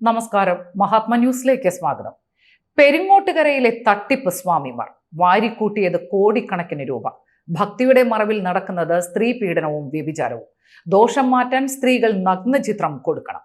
നമസ്കാരം. മഹാത്മ ന്യൂസിലേക്ക് സ്വാഗതം. പെരിങ്ങോട്ടുകരയിലെ തട്ടിപ്പ് സ്വാമിമാർ. വാരിക്കൂട്ടിയത് കോടിക്കണക്കിന് രൂപ. ഭക്തിയുടെ മറവിൽ നടക്കുന്നത് സ്ത്രീ പീഡനവും വ്യഭിചാരവും. ദോഷം മാറ്റാൻ സ്ത്രീകൾ നഗ്ന ചിത്രം കൊടുക്കണം.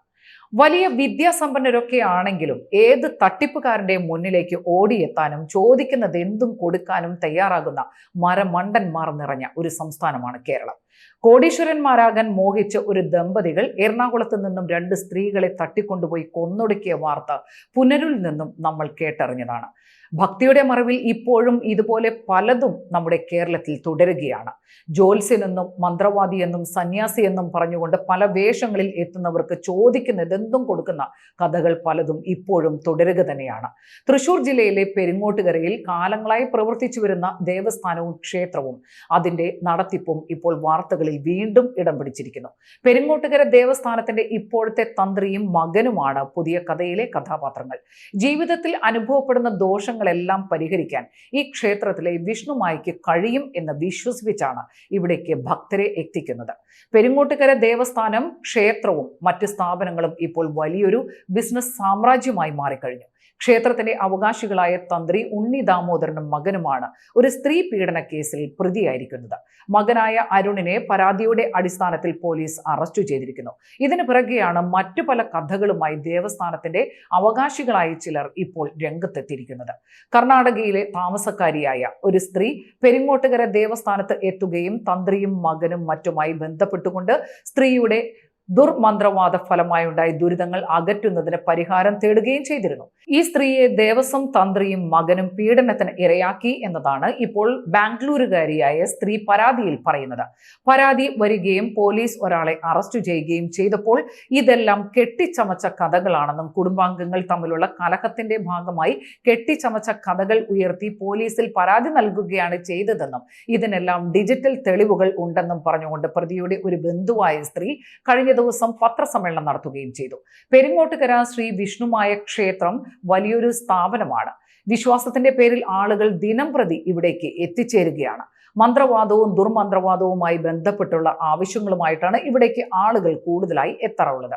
വലിയ വിദ്യാസമ്പന്നരൊക്കെ ആണെങ്കിലും ഏത് തട്ടിപ്പുകാരന്റെ മുന്നിലേക്ക് ഓടിയെത്താനും ചോദിക്കുന്നത് എന്തും കൊടുക്കാനും തയ്യാറാകുന്ന മരമണ്ടന്മാർ നിറഞ്ഞ ഒരു സംസ്ഥാനമാണ് കേരളം. കോടീശ്വരന്മാരാകാൻ മോഹിച്ച ഒരു ദമ്പതികൾ എറണാകുളത്ത് നിന്നും രണ്ട് സ്ത്രീകളെ തട്ടിക്കൊണ്ടുപോയി കൊന്നൊടുക്കിയ വാർത്ത പുനരിൽ നിന്നും നമ്മൾ കേട്ടറിഞ്ഞതാണ്. ഭക്തിയുടെ മറവിൽ ഇപ്പോഴും ഇതുപോലെ പലതും നമ്മുടെ കേരളത്തിൽ തുടരുകയാണ്. ജോത്സ്യനെന്നും മന്ത്രവാദിയെന്നും സന്യാസിയെന്നും പറഞ്ഞുകൊണ്ട് പല വേഷങ്ങളിൽ എത്തുന്നവർക്ക് ചോദിക്കുന്നതെന്തും കൊടുക്കുന്ന കഥകൾ പലതും ഇപ്പോഴും തുടരുക തന്നെയാണ്. തൃശൂർ ജില്ലയിലെ പെരിങ്ങോട്ടുകരയിൽ കാലങ്ങളായി പ്രവർത്തിച്ചു വരുന്ന ദേവസ്ഥാനവും ക്ഷേത്രവും അതിന്റെ നടത്തിപ്പും ഇപ്പോൾ വാർത്തകളിൽ വീണ്ടും ഇടം പിടിച്ചിരിക്കുന്നു. പെരുങ്ങോട്ടുകര ദേവസ്ഥാനത്തിന്റെ ഇപ്പോഴത്തെ തന്ത്രിയും മകനുമാണ് പുതിയ കഥയിലെ കഥാപാത്രങ്ങൾ. ജീവിതത്തിൽ അനുഭവപ്പെടുന്ന ദോഷങ്ങളെല്ലാം പരിഹരിക്കാൻ ഈ ക്ഷേത്രത്തിലെ വിഷ്ണുമായിക്ക് കഴിയും എന്ന് വിശ്വസിപ്പിച്ചാണ് ഇവിടേക്ക് ഭക്തരെ എത്തിക്കുന്നത്. പെരുങ്ങോട്ടുകര ദേവസ്ഥാനം ക്ഷേത്രവും മറ്റ് സ്ഥാപനങ്ങളും ഇപ്പോൾ വലിയൊരു ബിസിനസ് സാമ്രാജ്യമായി മാറിക്കഴിഞ്ഞു. ക്ഷേത്രത്തിന്റെ അവകാശികളായ തന്ത്രി ഉണ്ണി ദാമോദരനും മകനുമാണ് ഒരു സ്ത്രീ പീഡന കേസിൽ പ്രതിയായിരിക്കുന്നത്. മകനായ അരുണിനെ പരാതിയുടെ അടിസ്ഥാനത്തിൽ പോലീസ് അറസ്റ്റ് ചെയ്തിരിക്കുന്നു. ഇതിന് പിറകെയാണ് മറ്റു പല കഥകളുമായി ദേവസ്ഥാനത്തിന്റെ അവകാശികളായ ചിലർ ഇപ്പോൾ രംഗത്തെത്തിയിരിക്കുന്നത്. കർണാടകയിലെ താമസക്കാരിയായ ഒരു സ്ത്രീ പെരിങ്ങോട്ടുകര ദേവസ്ഥാനത്ത് എത്തുകയും തന്ത്രിയും മകനും മറ്റുമായി ബന്ധപ്പെട്ടുകൊണ്ട് സ്ത്രീയുടെ ദുർമന്ത്രവാദ ഫലമായി ഉണ്ടായ ദുരിതങ്ങൾ അകറ്റുന്നതിന് പരിഹാരം തേടുകയും ചെയ്തിരുന്നു. ഈ സ്ത്രീയെ ദേവസ്വം തന്ത്രിയും മകനും പീഡനത്തിന് ഇരയാക്കി എന്നതാണ് ഇപ്പോൾ ബാംഗ്ലൂരുകാരിയായ സ്ത്രീ പരാതിയിൽ പറയുന്നത്. പരാതി വരികയും പോലീസ് ഒരാളെ അറസ്റ്റ് ചെയ്യുകയും ചെയ്തപ്പോൾ ഇതെല്ലാം കെട്ടിച്ചമച്ച കഥകളാണെന്നും കുടുംബാംഗങ്ങൾ തമ്മിലുള്ള കലഹത്തിന്റെ ഭാഗമായി കെട്ടിച്ചമച്ച കഥകൾ ഉയർത്തി പോലീസിൽ പരാതി നൽകുകയാണ് ചെയ്തതെന്നും ഇതിനെല്ലാം ഡിജിറ്റൽ തെളിവുകൾ ഉണ്ടെന്നും പറഞ്ഞുകൊണ്ട് പ്രതിയുടെ ഒരു ബന്ധുവായ സ്ത്രീ കഴിഞ്ഞ ദിവസം പത്രസമ്മേളനം നടത്തുകയും ചെയ്തു. പെരിങ്ങോട്ടുകര ശ്രീ വിഷ്ണുമായ ക്ഷേത്രം വലിയൊരു സ്ഥാപനമാണ്. വിശ്വാസത്തിന്റെ പേരിൽ ആളുകൾ ദിനം പ്രതി ഇവിടേക്ക് എത്തിച്ചേരുകയാണ്. മന്ത്രവാദവും ദുർമന്ത്രവാദവുമായി ബന്ധപ്പെട്ടുള്ള ആവശ്യങ്ങളുമായിട്ടാണ് ഇവിടേക്ക് ആളുകൾ കൂടുതലായി എത്താറുള്ളത്.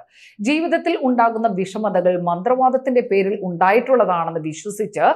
ജീവിതത്തിൽ ഉണ്ടാകുന്ന വിഷമതകൾ മന്ത്രവാദത്തിന്റെ പേരിൽ ഉണ്ടായിട്ടുള്ളതാണെന്ന് വിശ്വസിച്ച്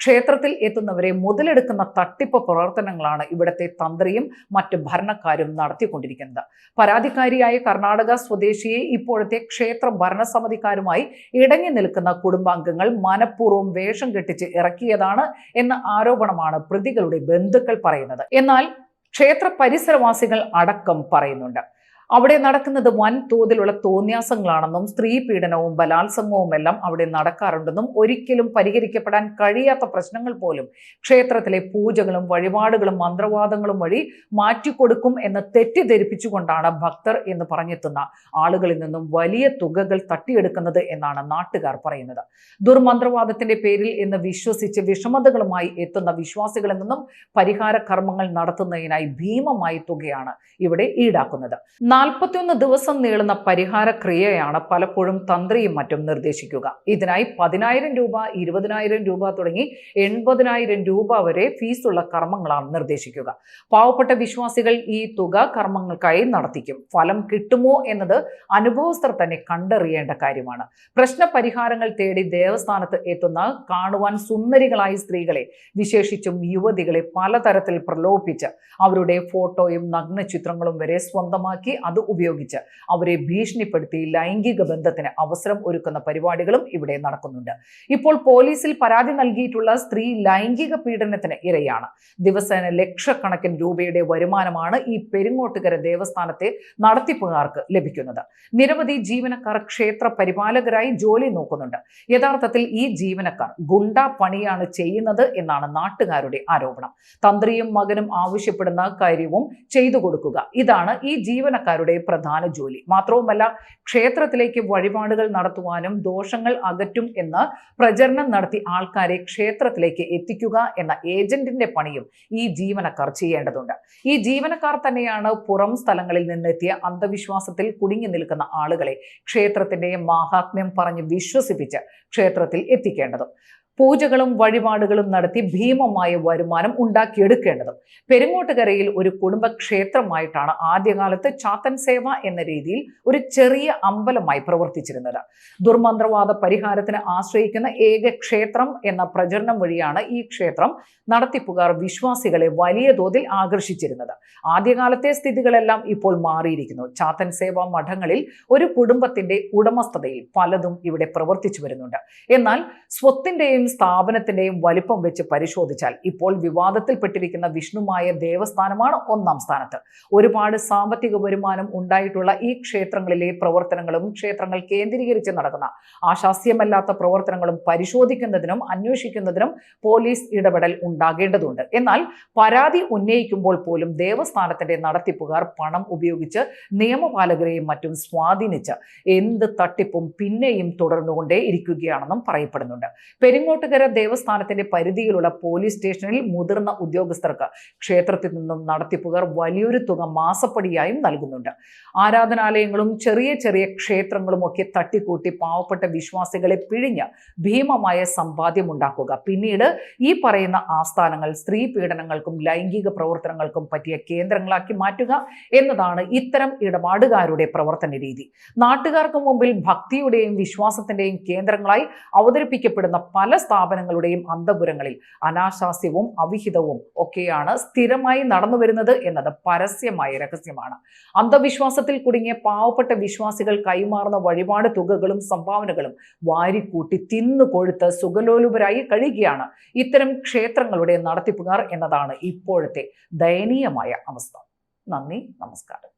ക്ഷേത്രത്തിൽ എത്തുന്നവരെ മുതലെടുക്കുന്ന തട്ടിപ്പ് പ്രവർത്തനങ്ങളാണ് ഇവിടത്തെ തന്ത്രിയും മറ്റ് ഭരണക്കാരും നടത്തിക്കൊണ്ടിരിക്കുന്നത്. പരാതിക്കാരിയായ കർണാടക സ്വദേശിയെ ഇപ്പോഴത്തെ ക്ഷേത്ര ഭരണസമിതിക്കാരുമായി ഇടങ്ങി നിൽക്കുന്ന കുടുംബാംഗങ്ങൾ മനഃപൂർവം വേഷം കെട്ടിച്ച് ഇറക്കിയതാണ് എന്ന ആരോപണമാണ് പ്രതികളുടെ ബന്ധുക്കൾ പറയുന്നത്. എന്നാൽ ക്ഷേത്ര പരിസരവാസികൾ അടക്കം പറയുന്നുണ്ട്. അവിടെ നടക്കുന്നത് വൻ തോതിലുള്ള തോന്യാസങ്ങളാണെന്നും സ്ത്രീ പീഡനവും ബലാത്സംഗവും എല്ലാം അവിടെ നടക്കാറുണ്ടെന്നും ഒരിക്കലും പരിഹരിക്കപ്പെടാൻ കഴിയാത്ത പ്രശ്നങ്ങൾ പോലും ക്ഷേത്രത്തിലെ പൂജകളും വഴിപാടുകളും മന്ത്രവാദങ്ങളും വഴി മാറ്റിക്കൊടുക്കും എന്ന് തെറ്റിദ്ധരിപ്പിച്ചുകൊണ്ടാണ് ഭക്തർ എന്ന് പറഞ്ഞെത്തുന്ന ആളുകളിൽ നിന്നും വലിയ തുകകൾ തട്ടിയെടുക്കുന്നത് എന്നാണ് നാട്ടുകാർ പറയുന്നത്. ദുർമന്ത്രവാദത്തിന്റെ പേരിൽ എന്ന് വിശ്വസിച്ച് വിഷമതകളുമായി എത്തുന്ന വിശ്വാസികളിൽ നിന്നും പരിഹാര കർമ്മങ്ങൾ നടത്തുന്നതിനായി ഭീമമായ തുകയാണ് ഇവിടെ ഈടാക്കുന്നത്. നാൽപ്പത്തിയൊന്ന് ദിവസം നീളുന്ന പരിഹാര ക്രിയയാണ് പലപ്പോഴും തന്ത്രിയും മറ്റും നിർദ്ദേശിക്കുക. ഇതിനായി പതിനായിരം രൂപ ഇരുപതിനായിരം രൂപ തുടങ്ങി എൺപതിനായിരം രൂപ വരെ ഫീസുള്ള കർമ്മങ്ങളാണ് നിർദ്ദേശിക്കുക. പാവപ്പെട്ട വിശ്വാസികൾ ഈ തുക കർമ്മങ്ങൾക്കായി നടത്തിക്കും. ഫലം കിട്ടുമോ എന്നത് അനുഭവസ്ഥർ തന്നെ കണ്ടറിയേണ്ട കാര്യമാണ്. പ്രശ്ന പരിഹാരങ്ങൾ തേടി ദേവസ്ഥാനത്ത് എത്തുന്ന കാണുവാൻ സുന്ദരികളായ സ്ത്രീകളെ വിശേഷിച്ചും യുവതികളെ പലതരത്തിൽ പ്രലോഭിപ്പിച്ച് അവരുടെ ഫോട്ടോയും നഗ്ന ചിത്രങ്ങളും വരെ സ്വന്തമാക്കി അത് ഉപയോഗിച്ച് അവരെ ഭീഷണിപ്പെടുത്തി ലൈംഗിക ബന്ധത്തിന് അവസരം ഒരുക്കുന്ന പരിപാടികളും ഇവിടെ നടക്കുന്നുണ്ട്. ഇപ്പോൾ പോലീസിൽ പരാതി നൽകിയിട്ടുള്ള സ്ത്രീ ലൈംഗിക പീഡനത്തിന് ഇരയാണ്. ദിവസേന ലക്ഷക്കണക്കിന് രൂപയുടെ വരുമാനമാണ് ഈ പെരുങ്ങോട്ടുകര ദേവസ്ഥാനത്തെ നടത്തിപ്പുകാർക്ക് ലഭിക്കുന്നത്. നിരവധി ജീവനക്കാർ ക്ഷേത്ര പരിപാലകരായി ജോലി നോക്കുന്നുണ്ട്. യഥാർത്ഥത്തിൽ ഈ ജീവനക്കാർ ഗുണ്ട പണിയാണ് ചെയ്യുന്നത് എന്നാണ് നാട്ടുകാരുടെ ആരോപണം. തന്ത്രിയും മകനും ആവശ്യപ്പെടുന്ന കാര്യവും ചെയ്തു കൊടുക്കുക. ഇതാണ് ഈ ജീവനക്കാരുടെ പ്രധാന ജോലി. മാത്രവുമല്ല ക്ഷേത്രത്തിലേക്ക് വഴിപാടുകൾ നടത്തുവാനും ദോഷങ്ങൾ അകറ്റും എന്ന് പ്രചരണം നടത്തി ആൾക്കാരെ ക്ഷേത്രത്തിലേക്ക് എത്തിക്കുക എന്ന ഏജന്റിന്റെ പണിയും ഈ ജീവനക്കാർ ചെയ്യേണ്ടതുണ്ട്. ഈ ജീവനക്കാർ തന്നെയാണ് പുറം സ്ഥലങ്ങളിൽ നിന്നെത്തിയ അന്ധവിശ്വാസത്തിൽ കുടുങ്ങി നിൽക്കുന്ന ആളുകളെ ക്ഷേത്രത്തിന്റെ മാഹാത്മ്യം പറഞ്ഞ് വിശ്വസിപ്പിച്ച് ക്ഷേത്രത്തിൽ എത്തിക്കേണ്ടത്. പൂജകളും വഴിപാടുകളും നടത്തി ഭീമമായ വരുമാനം ഉണ്ടാക്കിയെടുക്കേണ്ടതും. പെരുങ്ങോട്ടുകരയിൽ ഒരു കുടുംബക്ഷേത്രമായിട്ടാണ് ആദ്യകാലത്ത് ചാത്തൻ സേവ എന്ന രീതിയിൽ ഒരു ചെറിയ അമ്പലമായി പ്രവർത്തിച്ചിരുന്നത്. ദുർമന്ത്രവാദ പരിഹാരത്തിന് ആശ്രയിക്കുന്ന ഏക ക്ഷേത്രം എന്ന പ്രചരണം വഴിയാണ് ഈ ക്ഷേത്രം നടത്തിപ്പുകാർ വിശ്വാസികളെ വലിയ തോതിൽ ആകർഷിച്ചിരുന്നത്. ആദ്യകാലത്തെ സ്ഥിതികളെല്ലാം ഇപ്പോൾ മാറിയിരിക്കുന്നു. ചാത്തൻ സേവ മഠങ്ങളിൽ ഒരു കുടുംബത്തിന്റെ ഉടമസ്ഥതയിൽ പലതും ഇവിടെ പ്രവർത്തിച്ചു വരുന്നുണ്ട്. എന്നാൽ സ്വത്തിന്റെയും സ്ഥാപനത്തിന്റെയും വലിപ്പം വെച്ച് പരിശോധിച്ചാൽ ഇപ്പോൾ വിവാദത്തിൽപ്പെട്ടിരിക്കുന്ന വിഷ്ണുമായ ദേവസ്ഥാനമാണ് ഒന്നാം സ്ഥാനത്ത്. ഒരുപാട് സാമ്പത്തിക വരുമാനം ഉണ്ടായിട്ടുള്ള ഈ ക്ഷേത്രങ്ങളിലെ പ്രവർത്തനങ്ങളും ക്ഷേത്രങ്ങൾ കേന്ദ്രീകരിച്ച് നടക്കുന്ന ആശാസ്യമല്ലാത്ത പ്രവർത്തനങ്ങളും പരിശോധിക്കുന്നതിനും അന്വേഷിക്കുന്നതിനും പോലീസ് ഇടപെടൽ ഉണ്ടാകേണ്ടതുണ്ട്. എന്നാൽ പരാതി ഉന്നയിക്കുമ്പോൾ പോലും ദേവസ്ഥാനത്തിന്റെ നടത്തിപ്പുകാർ പണം ഉപയോഗിച്ച് നിയമപാലകരെയും മറ്റും സ്വാധീനിച്ച് എന്ത് തട്ടിപ്പും പിന്നെയും തുടർന്നുകൊണ്ടേ ഇരിക്കുകയാണെന്നും പറയപ്പെടുന്നുണ്ട്. പെരിങ്ങോട്ടുകര ദേവസ്ഥാനത്തിന്റെ പരിധിയിലുള്ള പോലീസ് സ്റ്റേഷനിൽ മുതിർന്ന ഉദ്യോഗസ്ഥർക്ക് ക്ഷേത്രത്തിൽ നിന്നും നടത്തിപ്പുകർ വലിയൊരു തുക മാസപ്പടിയായും നൽകുന്നുണ്ട്. ആരാധനാലയങ്ങളും ചെറിയ ചെറിയ ക്ഷേത്രങ്ങളും ഒക്കെ തട്ടിക്കൂട്ടി പാവപ്പെട്ട വിശ്വാസികളെ പിഴിഞ്ഞ് ഭീമമായ സമ്പാദ്യം ഉണ്ടാക്കുക. പിന്നീട് ഈ പറയുന്ന ആസ്ഥാനങ്ങൾ സ്ത്രീ പീഡനങ്ങൾക്കും ലൈംഗിക പ്രവർത്തനങ്ങൾക്കും പറ്റിയ കേന്ദ്രങ്ങളാക്കി മാറ്റുക എന്നതാണ് ഇത്തരം ഇടപാടുകാരുടെ പ്രവർത്തന രീതി. നാട്ടുകാർക്ക് മുമ്പിൽ ഭക്തിയുടെയും വിശ്വാസത്തിന്റെയും കേന്ദ്രങ്ങളായി അവതരിപ്പിക്കപ്പെടുന്ന പല സ്ഥാപനങ്ങളുടെയും അന്തപുരങ്ങളിൽ അനാശാസ്യവും അവിഹിതവും ഒക്കെയാണ് സ്ഥിരമായി നടന്നു വരുന്നത് എന്നത് പരസ്യമായ രഹസ്യമാണ്. അന്ധവിശ്വാസത്തിൽ കുടുങ്ങിയ പാവപ്പെട്ട വിശ്വാസികൾ കൈമാറുന്ന വഴിപാട് തുകകളും സംഭാവനകളും വാരിക്കൂട്ടി തിന്നു കൊഴുത്ത് സുഖലോലുപരായി കഴിയുകയാണ്. ഇത്തരം ക്ഷേത്രങ്ങളുടെ നടത്തിപ്പുകാർ എന്നതാണ് ഇപ്പോഴത്തെ ദയനീയമായ അവസ്ഥ. നന്ദി നമസ്കാരം.